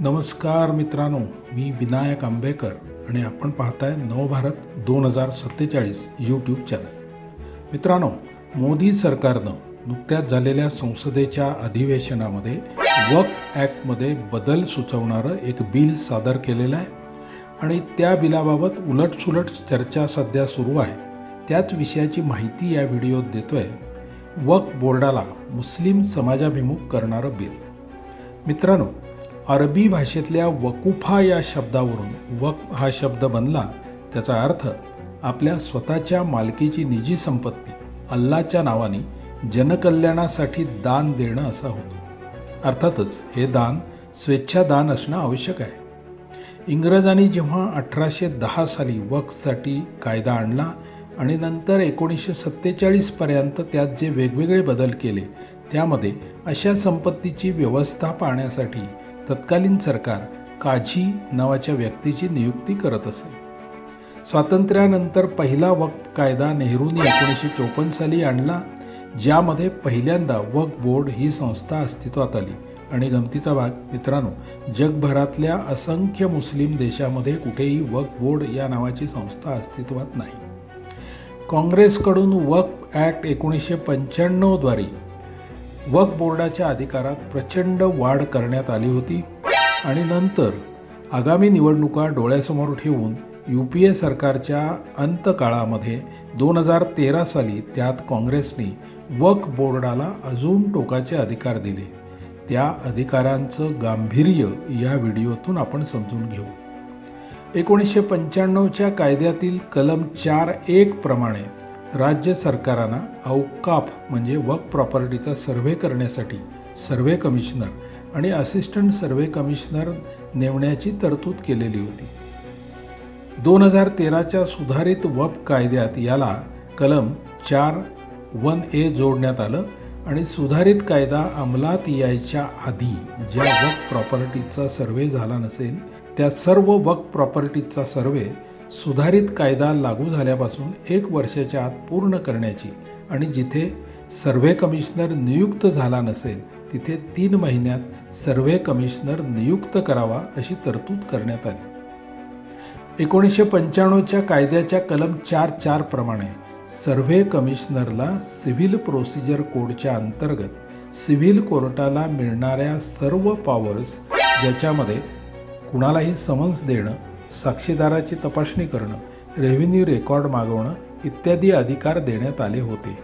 नमस्कार मित्रांनो मी विनायक आंबेकर आणि आपण पाहताय नवभारत दोन हजार सत्तेचाळीस यूट्यूब चॅनल मित्रांनो मोदी सरकारनं नुकत्याच झालेल्या संसदेच्या अधिवेशनामध्ये वक ॲक्टमध्ये बदल सुचवणारं एक बिल सादर केलेलं आहे आणि त्या बिलाबाबत उलटसुलट चर्चा सध्या सुरू आहे. त्याच विषयाची माहिती या व्हिडिओत देतोय. वक बोर्डाला मुस्लिम समाजाभिमुख करणारं बिल. मित्रांनो अरबी भाषेतल्या वकुफा या शब्दावरून वक हा शब्द बनला त्याचा अर्थ आपल्या स्वतःच्या मालकीची निजी संपत्ती अल्लाच्या नावाने जनकल्याणासाठी दान देणं असा होतो. अर्थातच हे दान स्वेच्छादान असणं आवश्यक आहे. इंग्रजांनी जेव्हा अठराशे दहा साली वक्फसाठी कायदा आणला आणि नंतर एकोणीसशे सत्तेचाळीसपर्यंत त्यात जे वेगवेगळे बदल केले त्यामध्ये अशा संपत्तीची व्यवस्था पाहण्यासाठी तत्कालीन सरकार काझी नावाच्या व्यक्तीची नियुक्ती करत असे. स्वातंत्र्यानंतर पहिला वक्फ कायदा नेहरूंनी एकोणीसशे चोपन्न साली आणला ज्यामध्ये पहिल्यांदा वक्फ बोर्ड ही संस्था अस्तित्वात आली. आणि गमतीचा भाग मित्रांनो जगभरातल्या असंख्य मुस्लिम देशामध्ये कुठेही वक्फ बोर्ड या नावाची संस्था अस्तित्वात नाही. काँग्रेसकडून वक्फ ॲक्ट एकोणीसशे पंच्याण्णवद्वारे वक्फ बोर्डाच्या अधिकारात प्रचंड वाढ करण्यात आली होती आणि नंतर आगामी निवडणुका डोळ्यासमोर ठेवून यू पी ए सरकारच्या अंतकाळामध्ये दोन हजार तेरा साली त्यात काँग्रेसने वक बोर्डाला अजून टोकाचे अधिकार दिले. त्या अधिकारांचं गांभीर्य या व्हिडिओतून आपण समजून घेऊ. एकोणीसशे पंच्याण्णवच्या कायद्यातील कलम चार एक प्रमाणे राज्य सरकारांना अवकाफ म्हणजे वक प्रॉपर्टीचा सर्व्हे करण्यासाठी सर्व्हे कमिशनर आणि असिस्टंट सर्व्हे कमिशनर नेमण्याची तरतूद केलेली होती. दोन हजार तेराच्या सुधारित वप कायद्यात याला कलम चार वन ए जोडण्यात आलं आणि सुधारित कायदा अंमलात यायच्या आधी ज्या वक प्रॉपर्टीचा सर्व्हे झाला नसेल त्या सर्व वक प्रॉपर्टीचा सर्व्हे सुधारित कायदा लागू झाल्यापासून एक वर्षाच्या आत पूर्ण करण्याची आणि जिथे सर्व्हे कमिशनर नियुक्त झाला नसेल तिथे तीन महिन्यात सर्व्हे कमिशनर नियुक्त करावा अशी तरतूद करण्यात आली. एकोणीसशे पंच्याण्णवच्या कायद्याच्या कलम चार चार प्रमाणे सर्व्हे कमिशनरला सिव्हिल प्रोसिजर कोडच्या अंतर्गत सिव्हिल कोर्टाला मिळणाऱ्या सर्व पॉवर्स ज्याच्यामध्ये कुणालाही समन्स देणं साक्षीदाराची तपासणी करणं रेव्हेन्यू रेकॉर्ड मागवणं इत्यादी अधिकार देण्यात आले होते.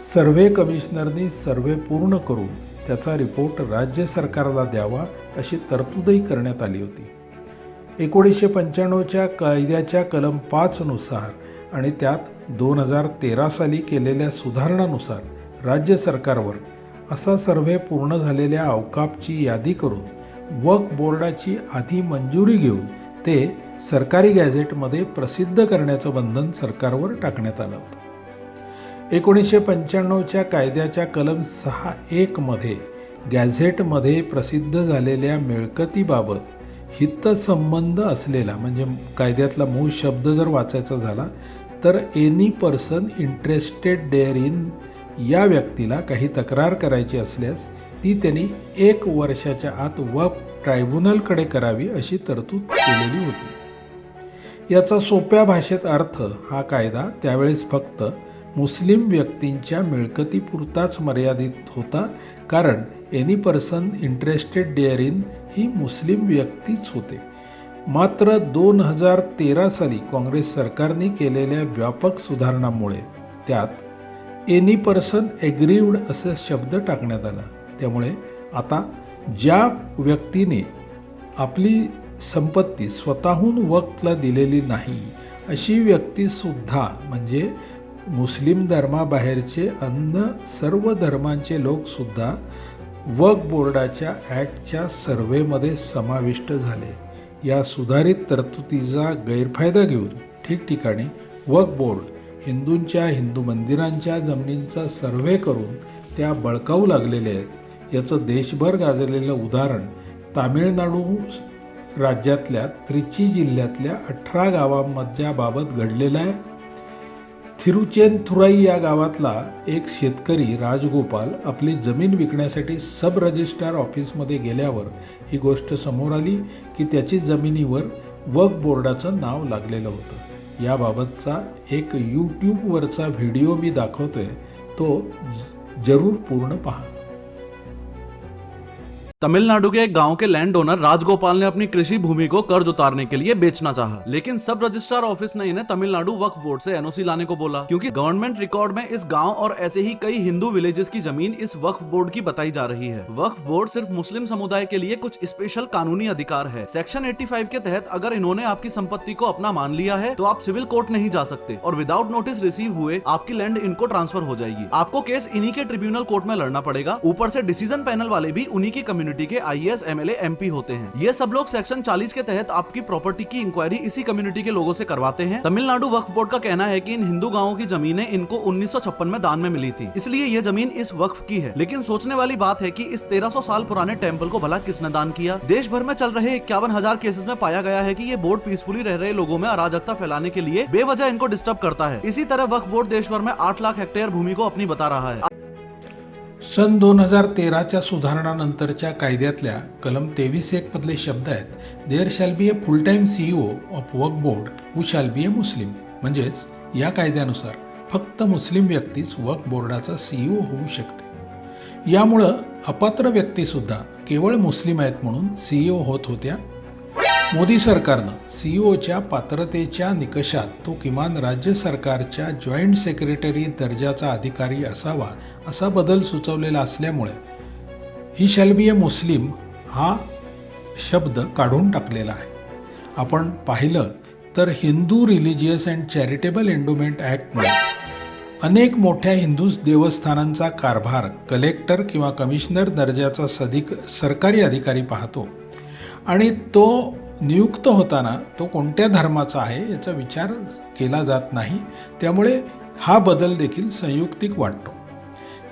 सर्वे कमिशनरनी सर्वे पूर्ण करून त्याचा रिपोर्ट राज्य सरकारला द्यावा अशी तरतूदही करण्यात आली होती. एकोणीसशे पंच्याण्णवच्या कायद्याच्या कलम पाचनुसार आणि त्यात दोन हजार तेरा साली केलेल्या सुधारणानुसार राज्य सरकारवर असा सर्व्हे पूर्ण झालेल्या अवकापची यादी करून वक बोर्डाची आधी मंजुरी घेऊन ते सरकारी गॅझेटमध्ये प्रसिद्ध करण्याचं बंधन सरकारवर टाकण्यात आलं होतं. एकोणीसशे पंच्याण्णवच्या कायद्याच्या कलम सहा एकमध्ये गॅझेटमध्ये प्रसिद्ध झालेल्या मिळकतीबाबत हितसंबंध असलेला म्हणजे कायद्यातला मूळ शब्द जर वाचायचा झाला तर any person interested there in या व्यक्तीला काही तक्रार करायची असल्यास ती त्यांनी एक वर्षाच्या आत वक ट्रायब्युनलकडे करावी अशी तरतूद केलेली होती. याचा सोप्या भाषेत अर्थ हा कायदा त्यावेळेस फक्त मुस्लिम व्यक्तींच्या मिळकतीपुरताच मर्यादित होता कारण any person interested dare in ही मुस्लिम व्यक्तीच होते. मात्र दोन हजार तेरा साली काँग्रेस सरकारने केलेल्या व्यापक सुधारणामुळे त्यात एनी पर्सन एग्रीवड असा शब्द टाकण्यात आला. त्यामुळे आता ज्या व्यक्तीने आपली संपत्ती स्वतःहून वक्तला दिलेली नाही अशी व्यक्तीसुद्धा म्हणजे मुस्लिम धर्माबाहेरचे अन्य सर्व धर्मांचे लोकसुद्धा वक बोर्डाच्या ॲक्टच्या सर्व्हेमध्ये समाविष्ट झाले. या सुधारित तरतुदीचा गैरफायदा घेऊन ठिकठिकाणी वक बोर्ड हिंदूंच्या हिंदू मंदिरांच्या जमिनींचा सर्व्हे करून त्या बळकावू लागलेल्या आहेत. याचं देशभर गाजलेलं उदाहरण तामिळनाडू राज्यातल्या त्रिची जिल्ह्यातल्या अठरा गावांमधल्या बाबत घडलेलं आहे. थिरुचेनथुराई या गावातला एक शेतकरी राजगोपाल आपली जमीन विकण्यासाठी सब रजिस्ट्रार ऑफिसमध्ये गेल्यावर ही गोष्ट समोर आली की त्याची जमिनीवर वक बोर्डाचं नाव लागलेलं होतं. याबाबतचा एक यूट्यूबवरचा व्हिडिओ मी दाखवतोय. तो जरूर पूर्ण पहा. तमिलनाडु के एक गाँव के लैंड ओनर राजगोपाल ने अपनी कृषि भूमि को कर्ज उतारने के लिए बेचना चाहा, लेकिन सब रजिस्ट्रार ऑफ़िस ने इन्हें तमिलनाडु वक्फ बोर्ड से एनओसी लाने को बोला क्योंकि गवर्नमेंट रिकॉर्ड में इस गाँव और ऐसे ही कई हिंदू विलेजेस की ज़मीन इस वक्फ बोर्ड की बताई जा रही है। वक्फ बोर्ड सिर्फ़ मुस्लिम समुदाय के लिए कुछ स्पेशल कानूनी अधिकार है। सेक्शन 85 के तहत अगर इन्होंने आपकी संपत्ति को अपना मान लिया है तो आप सिविल कोर्ट नहीं जा सकते और विदाउट नोटिस रिसीव हुए आपकी लैंड इनको ट्रांसफ़र हो जाएगी। आपको केस इन्हीं के ट्रिब्यूनल कोर्ट में लड़ना पड़ेगा। ऊपर से डिसीज़न पैनल वाले भी उन्हीं की कम्युनिटी के आईएएस एमएलए एमपी होते हैं। ये सब लोग सेक्शन 40 के तहत आपकी प्रॉपर्टी की इंक्वायरी इसी कम्युनिटी के लोगों से करवाते हैं। तमिलनाडु वक्फ बोर्ड का कहना है की इन हिंदू गाँव की जमीने इनको 1956 में दान में मिली थी। इसलिए ये ज़मीन इस वक्फ की है। लेकिन सोचने वाली बात है की इस 1300 साल पुराने टेंपल को भला किसने दान किया? देश भर में चल रहे इक्यावन हज़ार केसेस में पाया गया है कि ये बोर्ड पीसफुली रह रहे लोगों में अराजकता फैलाने के लिए बेवजह इनको डिस्टर्ब करता है। इसी तरह वक्फ बोर्ड देश भर में आठ लाख हेक्टेयर भूमि को अपनी बता रहा है। सन दोन हजार तेराच्या सुधारणानंतरच्या कायद्यातल्या कलम तेवीस एक मधले शब्द आहेत. There shall be a full time CEO of work board who shall be a Muslim. म्हणजेच या कायद्यानुसार फक्त मुस्लिम व्यक्तीच वर्क बोर्डाचा सीईओ होऊ शकते. यामुळं अपात्र व्यक्तीसुद्धा केवळ मुस्लिम आहेत म्हणून सीईओ होत होत्या. मोदी सरकारनं सीईओच्या पात्रतेच्या निकषात तो किमान राज्य सरकारच्या जॉईंट सेक्रेटरी दर्जाचा अधिकारी असावा असा बदल सुचवलेला असल्यामुळे ही शॅल बी ए मुस्लिम हा शब्द काढून टाकलेला आहे. आपण पाहिलं तर Hindu religious and charitable endowment ॲक्टमुळे अनेक मोठ्या हिंदू देवस्थानांचा कारभार कलेक्टर किंवा कमिशनर दर्जाचा सधिक सरकारी अधिकारी पाहतो आणि तो नियुक्त होताना तो कोणत्या धर्माचा आहे याचा विचार केला जात नाही. त्यामुळे हा बदल देखील संयुक्तिक वाटतो.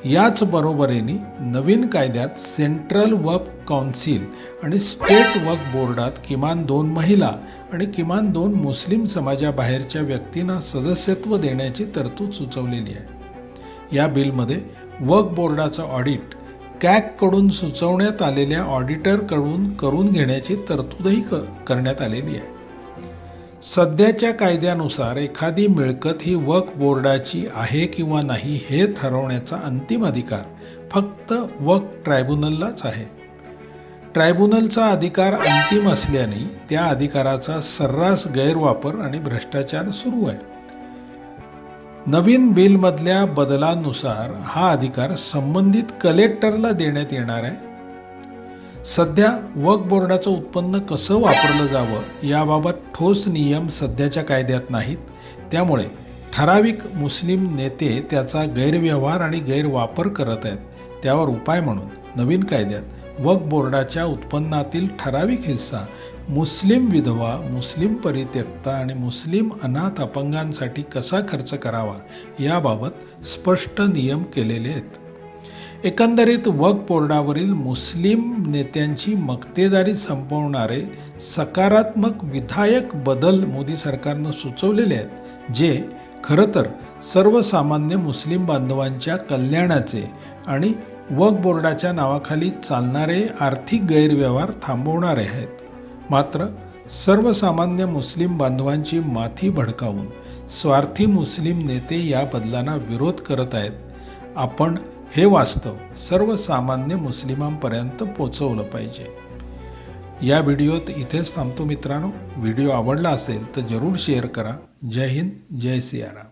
याच बरोबरीने नवीन कायद्यात सेंट्रल वक्फ काउन्सिल आणि स्टेट वक्फ बोर्डात किमान दोन महिला आणि किमान दोन मुस्लिम समाजाबाहेरच्या व्यक्तींना सदस्यत्व देण्याची तरतूद सुचवलेली आहे. या बिलमध्ये वक्फ बोर्डाचं ऑडिट कॅगकडून सुचवण्यात आलेल्या ऑडिटरकडून करून घेण्याची तरतूदही क करण्यात आलेली आहे. सध्याच्या कायद्यानुसार एखादी मिळकत ही वक्फ बोर्डाची आहे किंवा नाही हे ठरवण्याचा अंतिम अधिकार फक्त वक्फ ट्रायब्युनललाच आहे. ट्रायब्युनलचा अधिकार अंतिम असल्याने त्या अधिकाराचा सर्रास गैरवापर आणि भ्रष्टाचार सुरू आहे. नवीन बिलमधल्या बदलानुसार हा अधिकार संबंधित कलेक्टरला देण्यात येणार आहे सध्या वक्फ बोर्डाचं उत्पन्न कसं वापरलं जावं याबाबत ठोस नियम सध्याच्या कायद्यात नाहीत. त्यामुळे ठराविक मुस्लिम नेते त्याचा गैरव्यवहार आणि गैरवापर करत आहेत. त्यावर उपाय म्हणून नवीन कायद्यात वक्फ बोर्डाच्या उत्पन्नातील ठराविक हिस्सा मुस्लिम विधवा मुस्लिम परित्यक्ता आणि मुस्लिम अनाथ अपंगांसाठी कसा खर्च करावा याबाबत स्पष्ट नियम केलेले आहेत. एकंदरीत वक बोर्डावरील मुस्लिम नेत्यांची मक्तेदारी संपवणारे सकारात्मक विधायक बदल मोदी सरकारनं सुचवलेले आहेत जे खरं तर सर्वसामान्य मुस्लिम बांधवांच्या कल्याणाचे आणि वक बोर्डाच्या नावाखाली चालणारे आर्थिक गैरव्यवहार थांबवणारे आहेत. मात्र सर्वसामान्य मुस्लिम बांधवांची माथी भडकावून स्वार्थी मुस्लिम नेते या बदलांना विरोध करत आहेत. आपण हे वास्तव सर्वसामान्य मुस्लिमांपर्यंत पोचवलं पाहिजे. या व्हिडिओत इथेच थांबतो मित्रांनो. व्हिडिओ आवडला असेल तर जरूर शेअर करा. जय हिंद जय सियाराम.